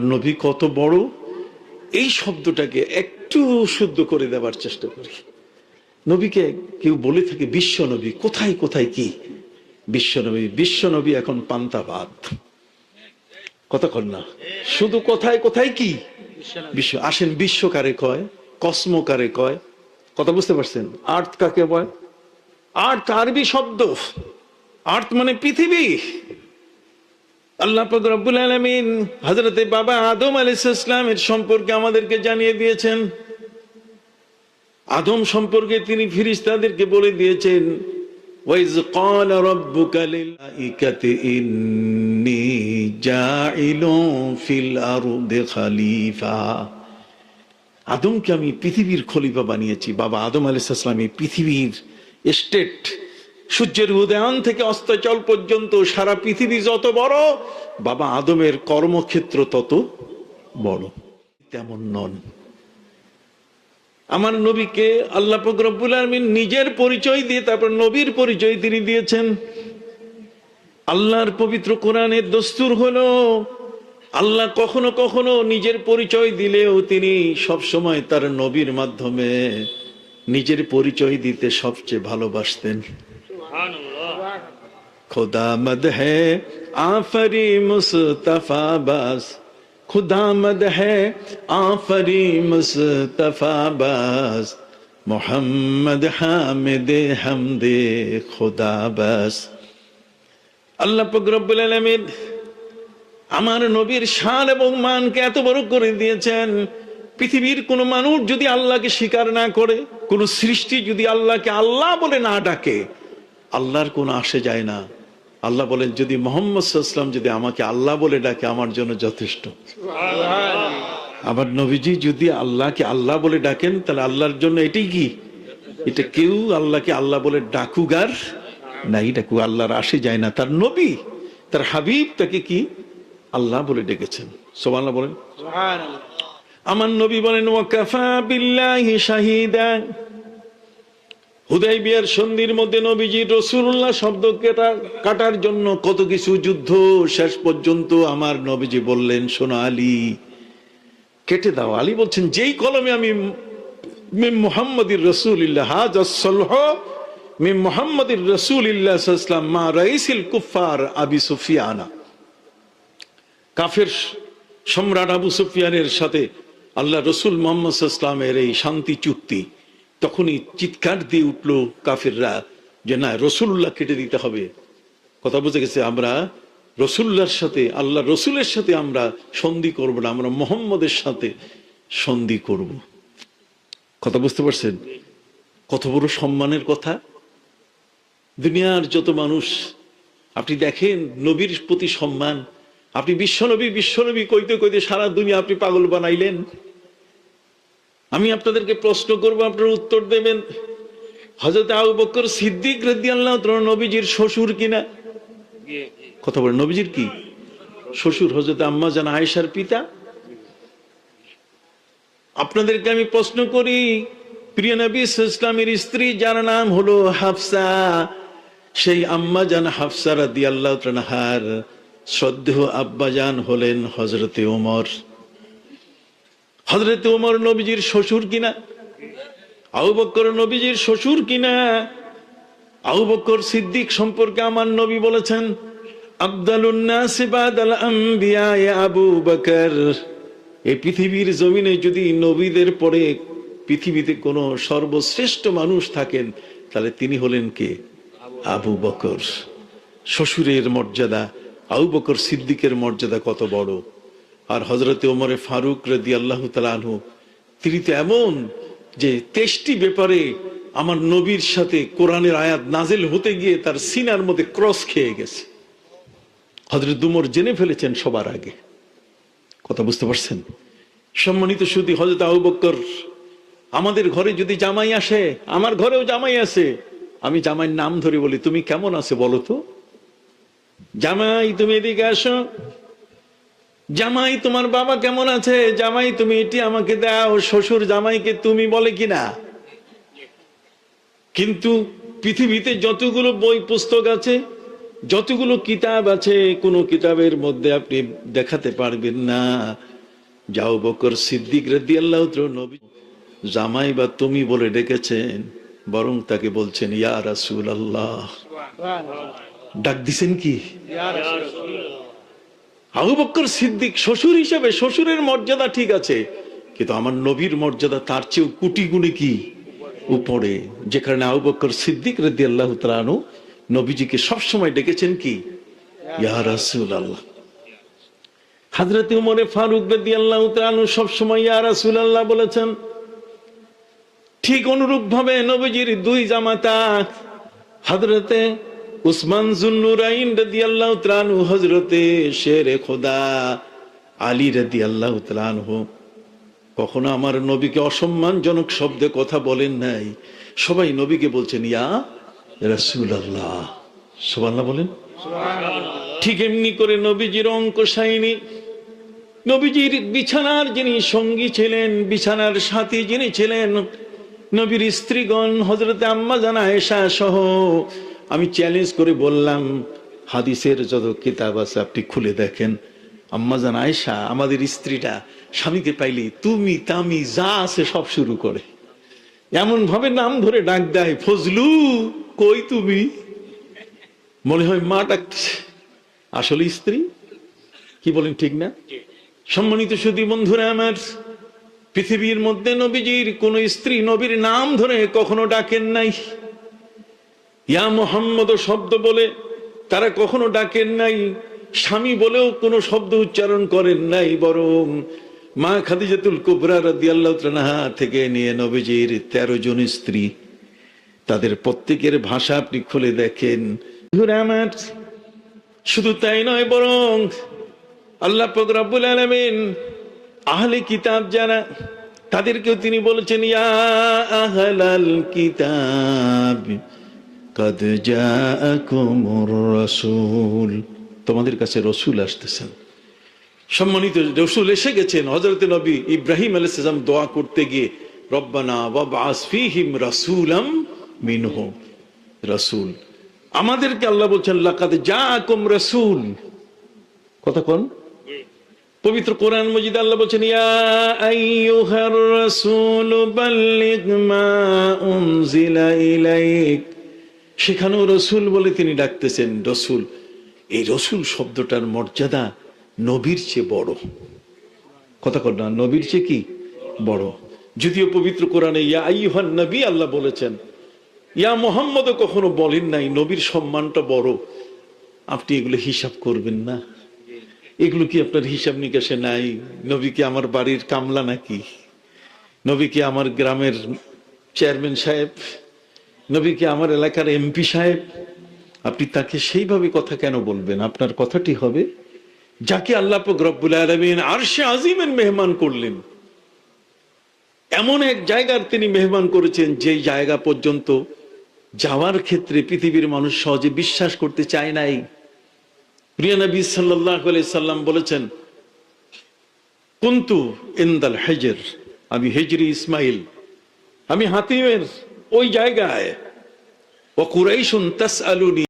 নবী কত বড়, এই শব্দটাকে একটু শুদ্ধ করে দেওয়ার চেষ্টা করি। নবীকে কেউ বলে থাকে, বিশ্ব নবী, কোথায় কোথায় কি? বিশ্ব নবী বিশ্ব নবী এখন পান্তাবাদ। কর না। শুধু কোথায় কোথায় কি? বিশ্ব, আসেন বিশ্ব কারে কয়, কসমো কারে কয়। কথা বুঝতে পারছেন? আর্থ কাকে বয়? আর্থ আরবি শব্দ। আর্থ মানে পৃথিবী। আল্লাহ পাক রব্বুল আলামিন হযরতে বাবা আদম আলাইহিস সালামের সম্পর্কে আমাদেরকে জানিয়ে দিয়েছেন আদম সম্পর্কে তিনি ফিরিস্তাদেরকে বলে দিয়েছেন ওয়াইজ قال ربك للملائكة إني جاعل في الأرض خليفة আদমকে আমি পৃথিবীর খলিফা বানিয়েছি বাবা আদম আলাইহিস সালাম এই পৃথিবীর স্টেট সূর্যের উদয়ন থেকে অস্তচল পর্যন্ত সারা পৃথিবী যত বড়, বাবা আদমের কর্মক্ষেত্র তত বড়। তেমন নন। আমার নবীকে আল্লাহ পাক রব্বুল আলামিন নিজের পরিচয় দিয়ে, তারপর নবীর পরিচয় তিনি দিয়েছেন। আল্লাহর পবিত্র কোরআনের দস্তুর হলো, আল্লাহ কখনো কখনো নিজের পরিচয় দিলেও তিনি সব সময় তার নবীর মাধ্যমে নিজের পরিচয় দিতে সবচেয়ে ভালোবাসতেন। खुदा मद है आफरी मुस्तफा बस खुदा मद है आफरी मुस्तफा बस मोहम्मद हामिद हमदे खुदा बस আল্লাহ পাক রব্বুল আলামিন আমার নবীর শান এবং মানকে এত বড় করে দিয়েছেন পৃথিবীর কোন মানুষ যদি আল্লাহকে স্বীকার না করে কোন সৃষ্টি যদি আল্লাহকে আল্লাহ বলে না ডাকে আল্লাহর কোনো আসে যায় না। আল্লাহ বলেন যদি মোহাম্মদ সাল্লাম যদি আমাকে আল্লাহ বলে ডাকে আমার জন্য যথেষ্ট। আবার নবীজি যদি আল্লাহকে আল্লাহ বলে ডাকেন তাহলে আল্লাহর জন্য এটাই কি? এটা কেউ আল্লাহকে আল্লাহ বলে ডাকুগার নাই ডাকু আল্লাহর আসে যায় না। তার নবী তার হাবিব তাকে কি? আল্লাহ বলে ডেকেছেন। সোমাল্লাহ বলেন। আমার নবী বলেন ওয়াকাফা বিল্লাহি শাহিদা। হুদাই বিয়ার সন্ধির মধ্যে নবীজি রসুল্লাহ শব্দ কেটা কাটার জন্য কত কিছু যুদ্ধ। শেষ পর্যন্ত আমার নবীজি বললেন, শোনো আলী, কেটে দাও। আলী বলছেন, যেই কলমে আমি মা রাইসিল আবি সুফিয়ানা। কাফের সম্রাট আবু সুফিয়ানের সাথে আল্লাহ রসুল মোহাম্মদ এই শান্তি চুক্তি। তখনই চিৎকার দিয়ে উঠল কাফেররা যে, না, রসুল্লাহ কেটে দিতে হবে। কথা বুঝে গেছে, আমরা রসুল্লাহর সাথে, আল্লাহ রসুলের সাথে আমরা সন্ধি করব না, আমরা মোহাম্মদের সাথে সন্ধি করব। কথা বুঝতে পারছেন? কত বড় সম্মানের কথা। দুনিয়ার যত মানুষ, আপনি দেখেন নবীর প্রতি সম্মান, আপনি বিশ্বনবী বিশ্বনবী কইতে কইতে সারা দুনিয়া আপনি পাগল বানাইলেন। আমি আপনাদেরকে প্রশ্ন করব, আপনার উত্তর দেবেন। হজরত আবু বকর সিদ্দিক রদি আল্লাহ নবীজির শ্বশুর কিনা? কথা বলেন, নবীজির কি? শ্বশুর হজরত আম্মা জান আয়েশার পিতা? আপনাদেরকে আমি প্রশ্ন করি, প্রিয় নবী ইসলামের স্ত্রী যার নাম হলো হাফসা, সেই আম্মা জান হাফসা রাদি আল্লাহ হার শ্রদ্ধেয় আব্বাজান হলেন হজরতে ওমর। হজরতে ওমর নবীজির শ্বশুর কিনা? বক্কর নবীজির শ্বশুর কিনা? বক্কর সিদ্দিক সম্পর্কে আমার নবী বলেছেন আবু বকর। এই পৃথিবীর জমিনে যদি নবীদের পরে পৃথিবীতে কোনো সর্বশ্রেষ্ঠ মানুষ থাকেন, তাহলে তিনি হলেন কে? আবু বকর। শ্বশুরের মর্যাদা, আবু বকর সিদ্দিকের মর্যাদা কত বড়? আর হজরতে ওমরে ফারুক রদি আল্লাহ তালু তিনি তো এমন যে তেষ্টি ব্যাপারে আমার নবীর সাথে কোরআনের আয়াত নাজেল হতে গিয়ে তার সিনার মধ্যে ক্রস খেয়ে গেছে। হজরত দুমর জেনে ফেলেছেন সবার আগে। কথা বুঝতে পারছেন? সম্মানিত সুদী হজরত আবু বক্কর আমাদের ঘরে যদি জামাই আসে, আমার ঘরেও জামাই আছে, আমি জামাইয়ের নাম ধরে বলি, তুমি কেমন আছে বলো তো? জামাই, তুমি এদিকে আসো। জামাই তোমার বাবা কেমন আছে? জামাই তুমি এটি আমাকে দাও। শ্বশুর জামাইকে তুমি বলে কিনা? কিন্তু পৃথিবীতে যতগুলো বই পুস্তক আছে যতগুলো কিতাব আছে কোনো কিতাবের মধ্যে আপনি দেখাতে পারবেন না। যাও বকর সিদ্দিক রেদ্দি আল্লাহ নবী। জামাই বা তুমি বলে ডেকেছেন বরং তাকে বলছেন ইয়া রাসূল আল্লাহ ডাক দিছেন কি? আবু সিদ্দিক শ্বশুর হিসেবে শ্বশুরের মর্যাদা ঠিক আছে, কিন্তু আমার নবীর মর্যাদা তার চেয়েও কুটি গুণে কি? উপরে যে কারণে আবু সিদ্দিক রেদি আল্লাহ তালু নবীজিকে সবসময় ডেকেছেন কি? ইয়া আল্লাহ উমরে ফারুক আল্লাহ সবসময় ইয়া আল্লাহ বলেছেন, ঠিক অনুরূপ ভাবে নবীজির দুই জামাতা, হজরতে উসমান জুন্নুরাইন রদি আল্লাহ ত্রানু হজরতে শেরে খোদা আলী রদি আল্লাহ ত্রানহু কখনো আমার নবীকে অসম্মানজনক শব্দে কথা বলেন নাই? সবাই নবীকে বলছেন ইয়া রসুল আল্লাহ সোবাল্লাহ বলেন ঠিক এমনি করে নবীজির অঙ্ক সাইনি। নবীজির বিছানার যিনি সঙ্গী ছিলেন বিছানার সাথী যিনি ছিলেন নবীর স্ত্রীগণ হজরতে আম্মা জানা এসা সহ আমি চ্যালেঞ্জ করে বললাম, হাদিসের যত কিতাব আছে আপনি খুলে দেখেন। আম্মা জান, আয়েশা, আমাদের স্ত্রীটা স্বামীকে পাইলে তুমি তামি যা আছে সব শুরু করে। এমন ভাবে নাম ধরে ডাক দেয়, ফজলু, কই তুমি? মনে হয় মা ডাকতেছে আসলে স্ত্রী? কি বলেন ঠিক না? সম্মানিত সুদী বন্ধুরা আমার, পৃথিবীর মধ্যে নবীজির কোন স্ত্রী নবীর নাম ধরে কখনো ডাকেন নাই। ইয়া মোহাম্মদ শব্দ বলে, তারা কখনো ডাকেন নাই। স্বামী বলেও কোনো শব্দ উচ্চারণ করেন নাই, বরং মা খাদিজাতুল কুবরা রাদিয়াল্লাহু থেকে নিয়ে নবীজির তেরো জন স্ত্রী, তাদের প্রত্যেকের ভাষা আপনি খুলে দেখেন। আমার শুধু তাই নয়, বরং আল্লাহ পাক রব্বুল আলামিন আহলে কিতাব যারা, তাদেরকেও তিনি বলেছেন, ইয়া আহলাল কিতাব। কাদ রাসূল তোমাদের কাছে রসুল আসতেছেন। সম্মানিত রসুল এসে গেছেন। হযরত নবী ইব্রাহিম আলাইহিস সালাম দোয়া করতে গিয়ে, রব্বানা ওয়াবআস ফীহিম রাসূলাম আমাদেরকে আল্লাহ বলছেন, লাকাদ জাআকুম রাসূল। কথা কোন? পবিত্র কোরআন মজিদ আল্লাহ বলছেন, ইয়া আইয়ুহার রাসূল, বাল্লিগ মা উনজিলা সেখানেও রসুল বলে তিনি ডাকতেছেন, রসুল, এই রসুল শব্দটার মর্যাদা নবীর চেয়ে বড়। কথা কর না, নবীর চেয়ে কি বড়? যদিও পবিত্র কোরআনে, ইয়া নবী আল্লাহ বলেছেন, ইয়া মোহাম্মদও কখনো বলেন নাই, নবীর সম্মানটা বড়। আপনি এগুলো হিসাব করবেন না। এগুলো কি আপনার হিসাব নিকাশে নাই? নবী কি আমার বাড়ির কামলা নাকি? নবী কি আমার গ্রামের চেয়ারম্যান সাহেব? নবী কি আমার এলাকার এমপি সাহেব? আপনি তাকে সেইভাবে কথা কেন বলবেন? আপনার কথাটি হবে, যাকে আল্লাহ রব্বুল আলামিন আরশে আজিমের মেহমান করলেন। এমন এক জায়গার তিনি মেহমান করেছেন, যেই জায়গা পর্যন্ত যাওয়ার ক্ষেত্রে পৃথিবীর মানুষ সহজে বিশ্বাস করতে চায় নাই। প্রিয় নবী সাল্লাম বলেছেন, কুন্তু ইন্দাল হেজের, আমি হেজরি ইসমাইল, আমি হাতিমের ওই জায়গায় وقريش تسألني